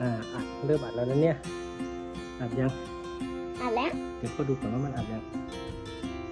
อ่าอัดเริ่มอัดแล้วนะเนี่ยอัดยังอะแล้วเดี๋ยวก็ดูก่อนว่ามันอัดยัง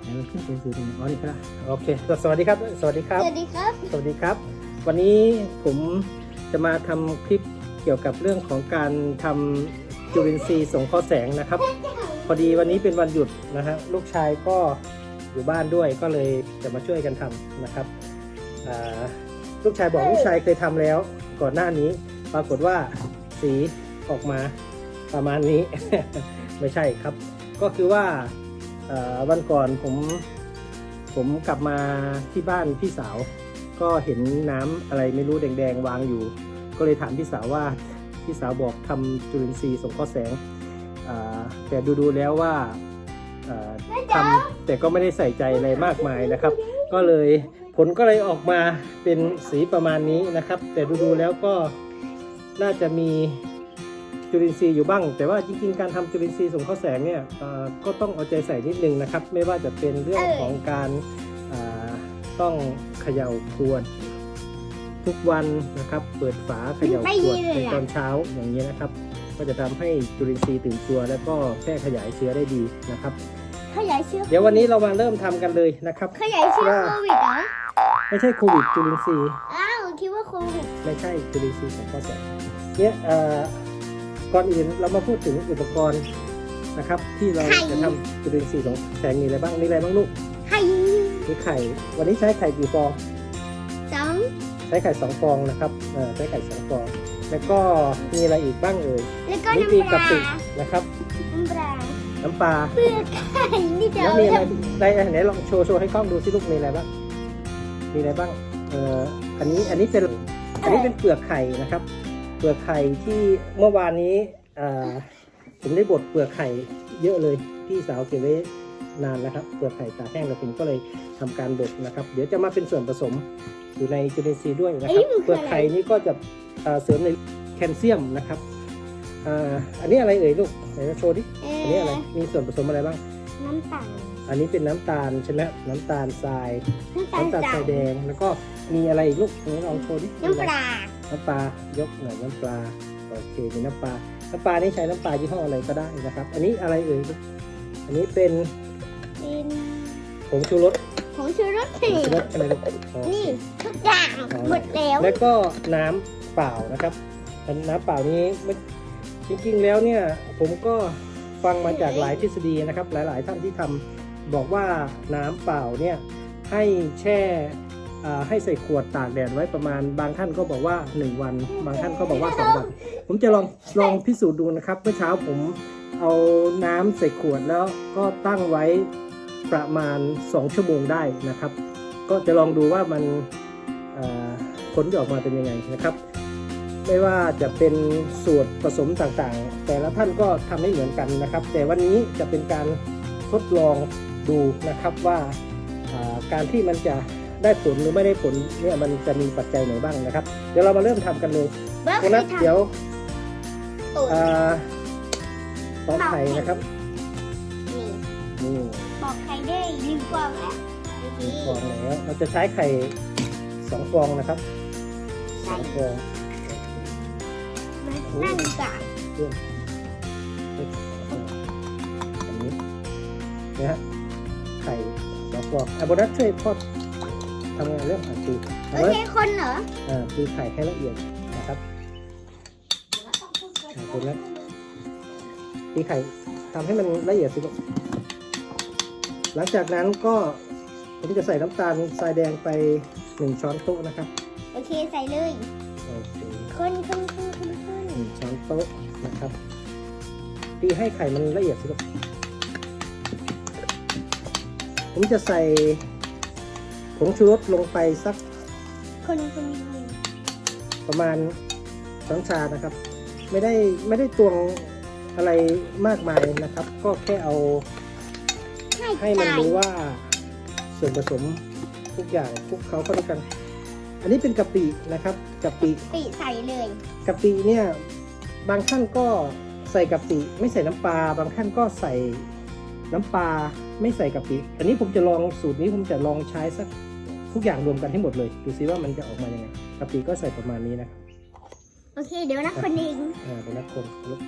ไหนมันขึ้นเป็นสื่อตรงไหนอ๋อนี่ก็ได้โอเคสวัสดีครับ สวัสดีครับ สวัสดีครับ สวัสดีครับ วันนี้ผมจะมาทำคลิปเกี่ยวกับเรื่องของการทำจุลินทรีย์สงเคราะห์แสงนะครับ พอดีวันนี้เป็นวันหยุดนะฮะลูกชายก็อยู่บ้านด้วยก็เลยจะมาช่วยกันทำนะครับอ่าลูกชายบอกลูกชายเคยทำแล้วก่อนหน้านี้ ปรากฏว่า สีออกมาประมาณนี้ ไม่ใช่ครับ ก็คือว่าวันก่อนผมผมกลับมาที่บ้านพี่สาว ก็เห็นน้ำอะไรไม่รู้แดงๆ วางอยู่ ก็เลยถามพี่สาวว่าพี่สาวบอกทำจุลินทรีย์สงเคราะห์แสงแต่ดูๆแล้วว่าอ่าทำแต่ก็ไม่ได้ใส่ใจอะไรมากมายนะครับ ก็เลยผลก็เลยออกมาเป็นสีประมาณนี้นะครับ แต่ดูๆแล้วก็ น่าจะมีจุลินทรีย์อยู่บ้าง แต่ว่าจริงๆ การทำจุลินทรีย์สงเคราะห์แสงเนี่ยเอ่อก็ต้องเอาใจใส่นิดนึงนะครับ ไม่ว่าจะเป็นเรื่องของการอ่าต้องเขย่าขวดทุกวันนะครับ เปิดฝาเขย่าขวดในตอนเช้าอย่างนี้ยนะครับ ก็จะทำให้จุลินทรีย์ตื่นตัว แล้วก็แพร่ขยายเชื้อได้ดีนะครับ ขยายเชื้อ เดี๋ยววันนี้เรามาเริ่มทำกันเลยนะครับ ขยายเชื้อโควิดเหรอไม่ใช่โควิดจุลินทรีย์ อ้าวคิดว่าโควิด ไม่ใช่จุลินทรีย์ของข้อแสง เนี่ยเอ่อก่อนอื่นเรามาพูดถึงอุปกรณ์นะครับ ที่เราจะทำจุลินทรีย์ของแสงมีอะไรบ้างมีอะไรบ้างลูกไข่มีไข่ วันนี้ใช้ไข่กี่ฟองสองใช้ไข่สองฟองนะครับเออใช้ไข่สองฟอง แล้วก็มีอะไรอีกบ้างเอ่ยแล้วก็นี่มีน้ำปกะลาปินะครับน้ำปลาน้ำปลาเปลือกไข่นี่จะแล้วเอามีอะไรทำได้ไหนลองโชว์โชว์ให้กล้องดูสิลูกมีอะไรบ้างมีอะไรบ้างเอ่ออันนี้อันนี้เป็นอันนี้เป็นเปลือกไข่นะครับ เปลือกไข่ที่เมื่อวานนี้อ่าผมได้บดเปลือกไข่เยอะเลยพี่สาวเก็บไว้นานนะครับเปลือกไข่ตากแห้งแล้วผมก็เลยทำการบดนะครับ เดี๋ยวจะมาเป็นส่วนผสมอยู่ในจุลินทรีย์ด้วยนะครับเปลือกไข่นี้ก็จะอ่าเสริมในแคลเซียมนะครับอ่าอันนี้อะไรเอ่ยลูกไหนมาโชว์ดิเออันนี้ออะไรมีส่วนผสมอะไรบ้างน้ำตาลอันนี้เป็นน้ำตาลใช่ไหมน้ำตาลทราย น้ำตาลน้ำตาลททรารายยแดงแล้วก็มีอะไรอีกลูกไหนลองโชว์ดิน้ำปลา น้ำปลายกหน่อยน้ำปลาโอเคมีน้ำปลาน้ำปลานี่ใช้น้ำปลายี่ห้ออะไรก็ได้นะครับ อันนี้อะไรเอ่ยลูกอันนี้เป็นเป็นผงชูรสผงชูรสผสีงชูรสใช่ไหมลูกโอเคนี่ทุกอย่างหมดแล้ว แล้วก็น้ำเปล่านะครับอันน้ำเปล่านี้ไม่จริงๆแล้วเนี่ยผมก็ฟังมาจากหลายทฤษฎีนะครับ หลาย ๆ ท่านที่ทำบอกว่าน้ำเปล่าเนี่ยให้แช่อ่า ให้ใส่ขวดตากแดดไว้ประมาณ บางท่านก็บอกว่า 1 วัน บางท่านก็บอกว่า 2 วัน ผมจะลองลองพิสูจน์ดูนะครับ เมื่อเช้าผมเอาน้ำใส่ขวดแล้วก็ตั้งไว้ประมาณ 2 ชั่วโมงได้นะครับ ก็จะลองดูว่ามันเอ่อผลจะออกมาเป็นยังไงนะครับ ไม่ว่าจะเป็นสูตรผสมต่างๆ แต่ละท่านก็ทำไม่เหมือนกันนะครับ แต่วันนี้จะเป็นการทดลองดูนะครับว่าอ่าการที่มันจะ ได้ผลหรือไม่ได้ผลเนี่ยมันจะมีปัจจัยไหนบ้างนะครับ เดี๋ยวเรามาเริ่มทำกันเลยเบิร์โบนัสเดี๋ยวตูดอ่าตอกไข่นะครับนี่นี่บอกใครได้ลืมฟองแล้วหนึ่งฟองแล้วเราจะใช้ไข่สองฟองนะครับสองฟองนั่งดีกว่าเรื่องอันนี้นะฮะไข่สองฟองอะโบนัสช่วยพ่อ ทำงานเรื่องผัดตีโอทำไว้เคคนเหรออ่าตีไข่ให้ละเอียดนะครับ อ่าโบนัสตีไข่ทำให้มันละเอียดสิลูกหลังจากนั้นก็ผมจะใส่น้ำตาลทรายแดงไปหนึ่งช้อนโต๊ะนะครับโอเคใส่เลยโอเคคนคนคนคนคนหนึ่งช้อนโต๊ะนะครับ ตีให้ไข่มันละเอียดสิลูกผมจะใส่ผ งชูรสลงไปสักคนคนคนประมาณช้อนชานะครับ ไม่ได้ไม่ได้ตวงอะไรมากมายนะครับ ก็แค่เอาให้มันรู้ว่าส่วนผสมทุกอย่างคลุกเขาเข้าด้วยกัน อันนี้เป็นกะปินะครับกะปิปีใส่เลยกะปิเนี่ยบางท่านก็ใส่กะปิไม่ใส่น้ำปลาบางท่านก็ใส่น้ำปลาไม่ใส่กะปิ อันนี้ผมจะลองสูตรนี้ผมจะลองใช้สัก ทุกอย่างรวมกันให้หมดเลย ดูซิว่ามันจะออกมายังไงกะปิก็ใส่ประมาณนี้นะครับโอเค เดี๋ยวนักคนเองอ่าเป็นนักคนลูก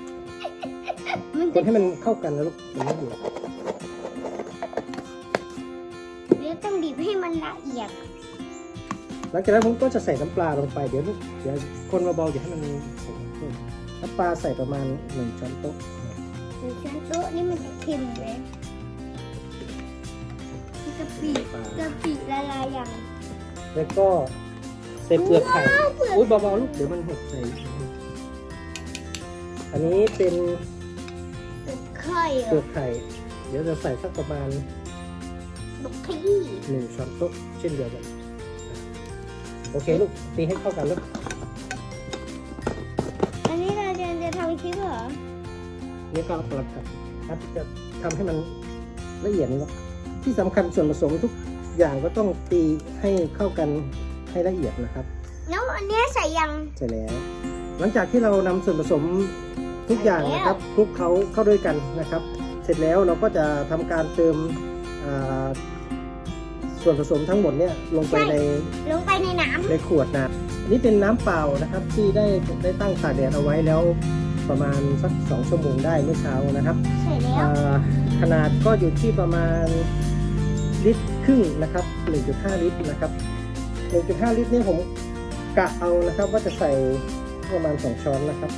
มันคจะนให้มันเข้ากันนะลูกมันไม่อยู่เดี๋ยวต้องบีบให้มันละเอียด หลังจากนั้นผมก็จะใส่น้ำปลาลงไปเดี๋ยวลูกเดี๋ยวคนเบาๆอย่าให้มันขึ้นน้ำปลาใส่ประมาณหนึ่งช้อนโต๊ะ หรือช้อนโต๊ะนี่มันจะเค็มเลย กะปิกะปิละลายอย่างแล้วก็ใส่เปลือกไข่ว้าวเปลือกอุ้ยเบาๆลูกเดี๋ยวมันหกใส่อันนี้เป็นเปลือกไข่เหรเปลืออกไข่ เดี๋ยวจะใส่สักประมาณบุกขยี้หนึ่งช้อนโต๊ะเช่นเดียวกันอะโอเคลูกตีให้เข้ากันลูกอันนี้เราจะจะทำคลิปเหรอนี่ก็ปรับครับครับจะทำให้มันละเอียดนี่ลูก ที่สำคัญส่วนผสมทุกอย่างก็ต้องตีให้เข้ากันให้ละเอียดนะครับ แล้วอันเนี้ยใส่ยังเสร็จแล้ว หลังจากที่เรานำส่วนผสมทุกอย่างใส่แล้วนะครับคลุกเขาเข้าด้วยกันนะครับ เสร็จแล้วเราก็จะทำการเติมอ่าส่วนผสมทั้งหมดเนี่ยลงไปในลงไปในน้ในขวดนะอันนี้เป็นน้ำเปล่านะครับที่ได้ได้ตั้งตากแดดเอาไว้แล้วประมาณสักสองชั่วโมงได้เมื่อเช้านะครับำใส่แล้วอ่าขนาดก็อยู่ที่ประมาณลิตร ครึ่งนะครับ 1.5 ลิตรนะครับ 1.5 ลิตรนี่ผมกะเอานะครับ ว่าจะใส่ประมาณ 2 ช้อนนะครับ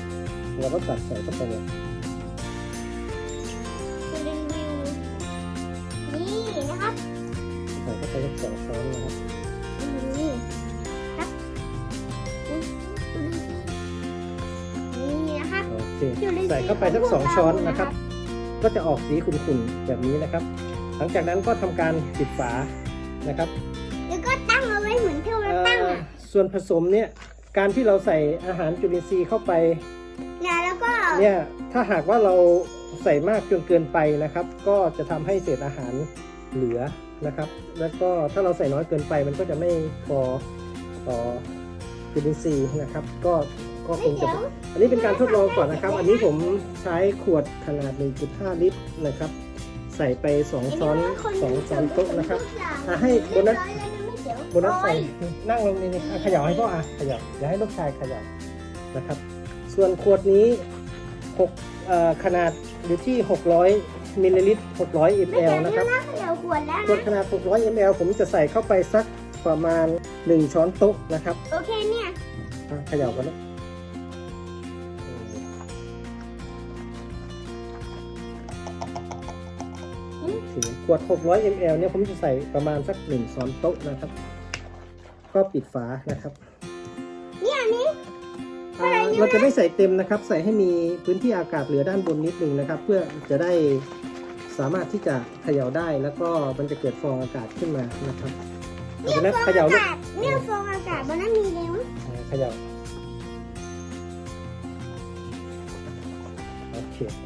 เราก็ตัดใส่เข้าไปเลยจะรีวิวนี่นะครับใส่เข้าไปสักสองช้อนนะครับนี่ครับนี่นะครับโอเคใส่เข้าไปสักสองช้อนนะครับ ก็จะออกสีขุ่นๆแบบนี้นะครับ หลังจากนั้นก็ทำการปิดฝานะครับ แล้วก็ตั้งเอาไว้เหมือนที่เราตั้งอะส่วนผสมเนี่ยการที่เราใส่อาหารจุลินทรีย์เข้าไปเนี่ยแล้วก็เนี่ยถ้าหากว่าเราใส่มากจนเกินไปนะครับ ก็จะทำให้เศษอาหารเหลือนะครับ แล้วก็ถ้าเราใส่น้อยเกินไปมันก็จะไม่พอต่อจุลินทรีย์นะครับ ก็ก็คงจะเดี๋ยวอันนี้เป็นการทดลองก่อนนะครับ อันนี้ผมใช้ขวดขนาด 1.5 ลิตรนะครับ ใส่ไป2ช้อน2ช้อนโต๊ะนะครับอะให้โบนัสโบนัสใส่นั่งลงนี่นี่อะเขย่าให้พ่ออะเขย่าอย่าให้ลูกชายเขย่านะครับ ส่วนขวดนี้หกเอ่อขนาดอยู่ที่ 600มิลลิลิตร600ไม่ ml เดี๋ยวนะครับนะเดี๋ยวขวดแล้วขวดขนาด 600 ml ผมจะใส่เข้าไปสักประมาณ 1 ช้อนโต๊ะนะครับ โอเคเนี่ยอะเขย่ากันนะ ขวด 600 ml เนี่ยผมจะใส่ประมาณสัก 1 ช้อนโต๊ะนะครับ ก็ปิดฝานะครับเนี่ยอันนี้อ่าเราจะไม่ใส่เต็มนะครับ ใส่ให้มีพื้นที่อากาศเหลือด้านบนนิดนึงนะครับ เพื่อจะได้สามารถที่จะเขย่าได้แล้วก็มันจะเกิดฟองอากาศขึ้นมานะครับเพราะฉะนั้นฟองเขย่าอาลูกกาศเนี่ยฟองอากาศบนนั้นมีแล้วอ่าเขย่าโอเคเอ่อ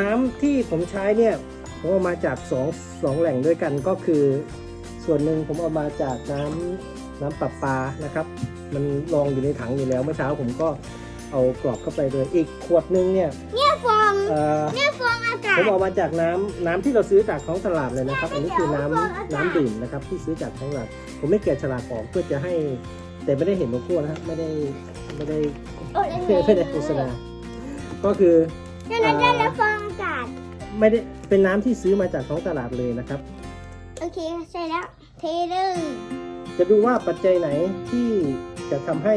น้ำที่ผมใช้เนี่ยผมเอามาจากสองสองแหล่งด้วยกันก็คือ ส่วนหนึ่งผมเอามาจากน้ำน้ำประปานะครับ มันรองอยู่ในถังอยู่แล้วเมื่อเช้าผมก็เอากรอกเข้าไปเลยอีกขวดนึงเนี่ยเนี่ยฟองเอ่อเนี่ยฟองอากาผศมเอามาจากน้ำน้ำที่เราซื้อจากท้องตลาดเลยนะครับ อันนี้คือน้ำเดี๋ยวฟองอากาศน้ำดื่มนะครับ ที่ซื้อจากท้องตลาด ผมไม่แกะฉลากออกเพื่อจะให้ แต่ไม่ได้เห็นโลโก้นะฮะไม่ได้ไม่ได้โอ้ยไม่ได้โฆษณาก็คือ ฉะนั้นได้แล้วฟองอากาศ ไม่ได้เป็นน้ำที่ซื้อมาจากท้องตลาดเลยนะครับ โอเคใช่แล้ว เทเลยจะดูว่าปัจจัยไหนที่จะทำให้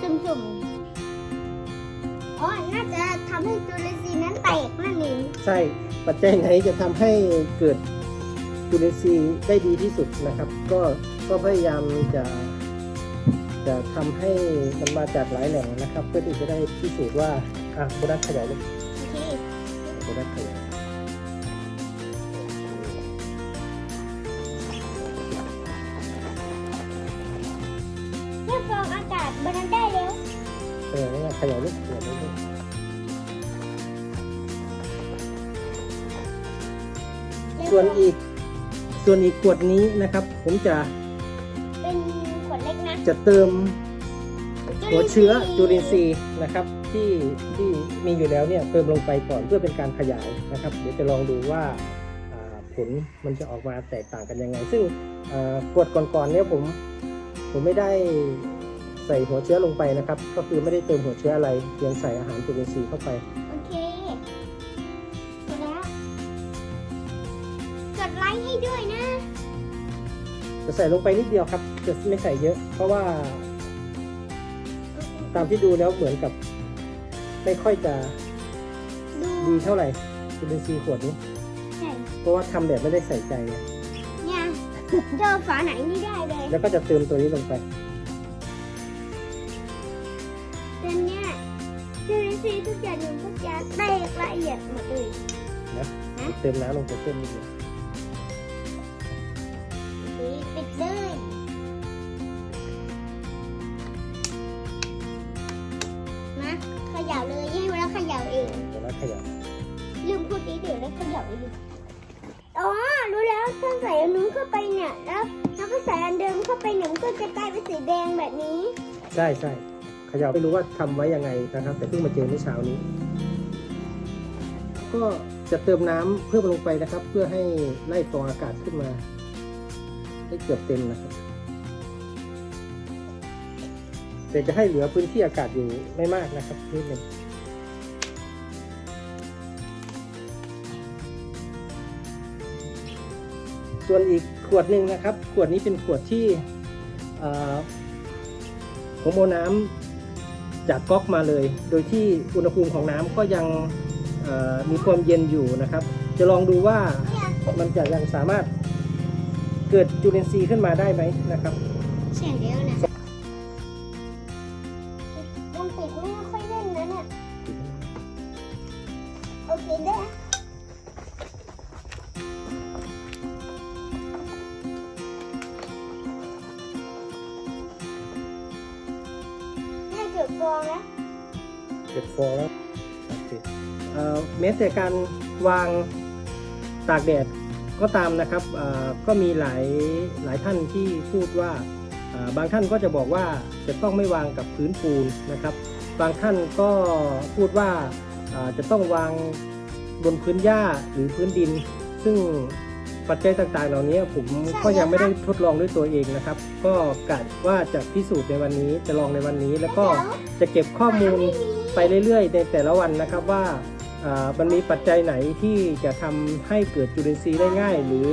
สุ่มๆอ๋อน่าจะทำให้จุลินทรีย์นั้นแตกนั่นเองใช่ปัจจัยไหนจะทำให้เกิดจุลินทรีย์ได้ดีที่สุดนะครับ ก็ก็พยายามจะ จะทำให้มันมาจากหลายแหล่งนะครับ เพื่อที่จะได้พิสูจน์ว่า อะโบนัสขยายลูกโอเคโบนัสขยายเนี่ยฟองอากาศบนนั้นได้แล้วเออนี่ไงขยายลูกขยายลูกส่วนอีก ส่วนอีกขวดนี้นะครับ ผมจะเป็นขวดเล็กนะ จะเติมหัวเชื้อจุลินทรีย์นะครับ ที่ที่มีอยู่แล้วเนี่ยเติมลงไปก่อนเพื่อเป็นการขยายนะครับ เดี๋ยวจะลองดูว่าอ่าผลมันจะออกมาแตกต่างกันยังไง ซึ่งอ่ากฎก่อนๆเนี่ยผมผมไม่ได้ใส่หัวเชื้อลงไปนะครับ ก็คือไม่ได้เติมหัวเชื้ออะไรเพียงใส่อาหารจุลินทรีย์เข้าไปโอเคเสร็จแล้วกดไลค์ให้ด้วยนะจะใส่ลงไปนิดเดียวครับ จะไม่ใส่เยอะ เพราะว่า ตามที่ดูแล้วเหมือนกับ ไม่ค่อยจะดูดีเท่าไหร่จุลินทรีย์ขวดนี้ ใช่เพราะว่าทำแบบไม่ได้ใส่ใจไงเนี่ยเจอฝาไหนไม่ได้เลยแล้วก็จะเติมตัวนี้ลงไป แต่เนี่ยจุลินทรีย์ทุกอย่างมันก็จะแตกละเอียดหมดเลยนะฮะเติมน้ำลงไปเพิ่มนิดเดียว เดี๋ยวแล้วขย่าเองอ๋อ รู้แล้วถ้าใส่อันนู้นเข้าไปเนี่ย แล้วแล้วก็ใส่อันเดิมเข้าไปเนี่ยมันก็จะกลายเป็นสีแดงแบบนี้ใช่ใช่เขยับไม่รู้ว่าทำไว้ยังไงนะครับ แต่เพิ่งมาเจอเมื่อเช้านี้ ก็จะเติมน้ำเพิ่มลงไปนะครับ เพื่อให้ไล่ฟองอากาศขึ้นมา ให้เกือบเต็มนะครับแต่จะให้เหลือพื้นที่อากาศอยู่ไม่มากนะครับนิดหนึ่ง ส่วนอีกขวดหนึ่งนะครับ ขวดนี้เป็นขวดที่ผมเอาน้ำจากก๊อกมาเลย โดยที่อุณหภูมิของน้ำก็ยังมีความเย็นอยู่นะครับ จะลองดูว่ามันจะยังสามารถเกิดจุลินทรีย์ขึ้นมาได้ไหมนะครับเสียงเดียวนะยังปิดไม่ค่อยเล่นนะเนี่ย โอเคได้ได้ ฟองแล้วโอเคเอ่อแม้แต่การวางตากแดดก็ตามนะครับก็มีหลายหลายท่านที่พูดว่าบางท่านก็จะบอกว่าจะต้องไม่วางกับพื้นปูนนะครับ บางท่านก็พูดว่าจะต้องวางบนพื้นหญ้าหรือพื้นดิน ซึ่งปัจจัยต่างๆ เหล่านี้ผมก็ยังไม่ได้ทดลองด้วยตัวเองนะครับ ก็กะว่าจะพิสูจน์ในวันนี้จะลองในวันนี้ แล้วก็จะเก็บข้อมูล ไปเรื่อยๆ ในแต่ละวันนะครับว่าอ่ามันมีปัจจัยไหนที่จะทำให้เกิดจุลินทรีย์ได้ง่าย หรือ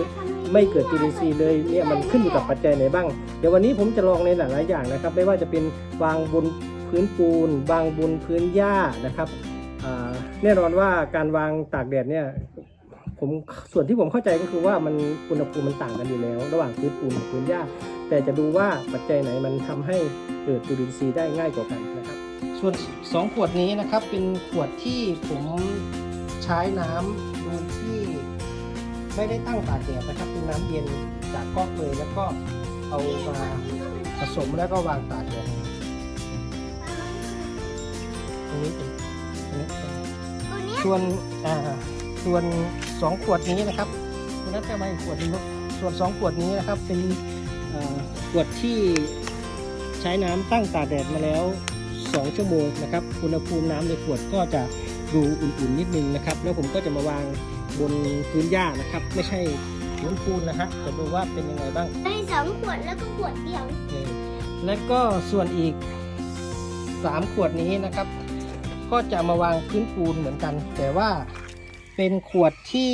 ไม่เกิดจุลินทรีย์เลยเนี่ยมันขึ้นอยู่กับปัจจัยไหนบ้าง เดี๋ยววันนี้ผมจะลองในหลายๆอย่างนะครับ ไม่ว่าจะเป็นวางบนพื้นปูนวางบนพื้นหญ้านะครับอ่าแน่นอนว่าการวางตากแดดเนี่ยผมส่วนที่ผมเข้าใจก็คือว่ามันอุณหภูมิมันต่างกันอยู่แล้ว ระหว่างพื้นปูนกับพื้นหญ้า แต่จะดูว่าปัจจัยไหนมันทำให้เกิดจุลินทรีย์ได้ง่ายกว่ากันนะครับ ส่วน 2 ขวดนี้นะครับเป็นขวดที่ผมใช้น้ำโดยที่ไม่ได้ตั้งตากแดดนะครับเป็นน้ำเย็นจากก๊อกเลยแล้วก็เอามาผสมแล้วก็วางตากแดดตรงนี้เป็นตรงนี้เป็นนี้ส่วนอ่าส่วนสองขวดนี้นะครับคุณนัทจะมาอีกขวดนึงส่วนสองขวดนี้นะครับเป็นขวดที่ใช้น้ำตั้งตากแดดมาแล้ว 2 ชั่วโมงนะครับอุณหภูมิน้ำในขวดก็จะดูอุ่นๆนิดนึงนะครับ แล้วผมก็จะมาวางบนพื้นหญ้านะครับ ไม่ใช่พื้นปูนนะฮะจะดูว่าเป็นยังไงบ้างได้สองขวดแล้วก็ขวดเดียวเออแล้วก็ส่วนอีก 3 ขวดนี้นะครับ ก็จะมาวางพื้นปูนเหมือนกัน แต่ว่าเป็นขวดที่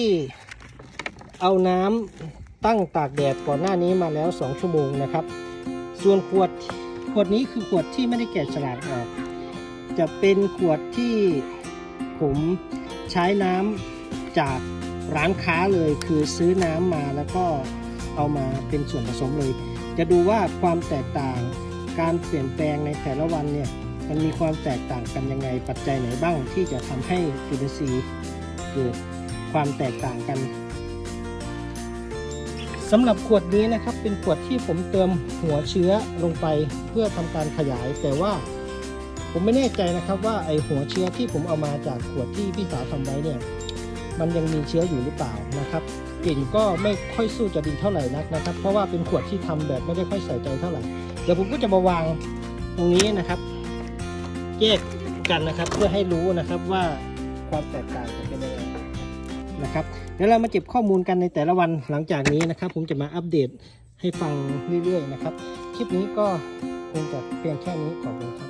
เอาน้ำตั้งตากแดดก่อนหน้านี้มาแล้ว 2 ชั่วโมงนะครับ ส่วนขวด ขวดนี้คือขวดที่ไม่ได้แกะฉลากออก จะเป็นขวดที่ผมใช้น้ำจากร้านค้าเลยคือซื้อน้ำมาแล้วก็เอามาเป็นส่วนผสมเลย จะดูว่าความแตกต่างการเปลี่ยนแปลงในแต่ละวันเนี่ยมันมีความแตกต่างกันยังไงปัจจัยไหนบ้างที่จะทำให้จุลินทรีย์เกิดความแตกต่างกัน สำหรับขวดนี้นะครับเป็นขวดที่ผมเติมหัวเชื้อลงไปเพื่อทำการขยาย แต่ว่าผมไม่แน่ใจนะครับว่าไอหัวเชื้อที่ผมเอามาจากขวดที่พี่สาวทำไว้เนี่ย มันยังมีเชื้ออยู่หรือเปล่านะครับกลิ่นก็ไม่ค่อยสู้จะดีเท่าไหร่นักนะครับ เพราะว่าเป็นขวดที่ทำแบบไม่ได้ค่อยใส่ใจเท่าไหร่เดี๋ยวผมก็จะมาวางตรงนี้นะครับ แยกกันนะครับเพื่อให้รู้นะครับว่าความแตกต่างจะเป็นยังไงนะครับ ดี๋ยวเรามาเก็บข้อมูลกันในแต่ละวันหลังจากนี้นะครับ ผมจะมาอัปเดตให้ฟังเรื่อยๆนะครับ คลิปนี้ก็คงจะเพียงแค่นี้ขอบคุณครับ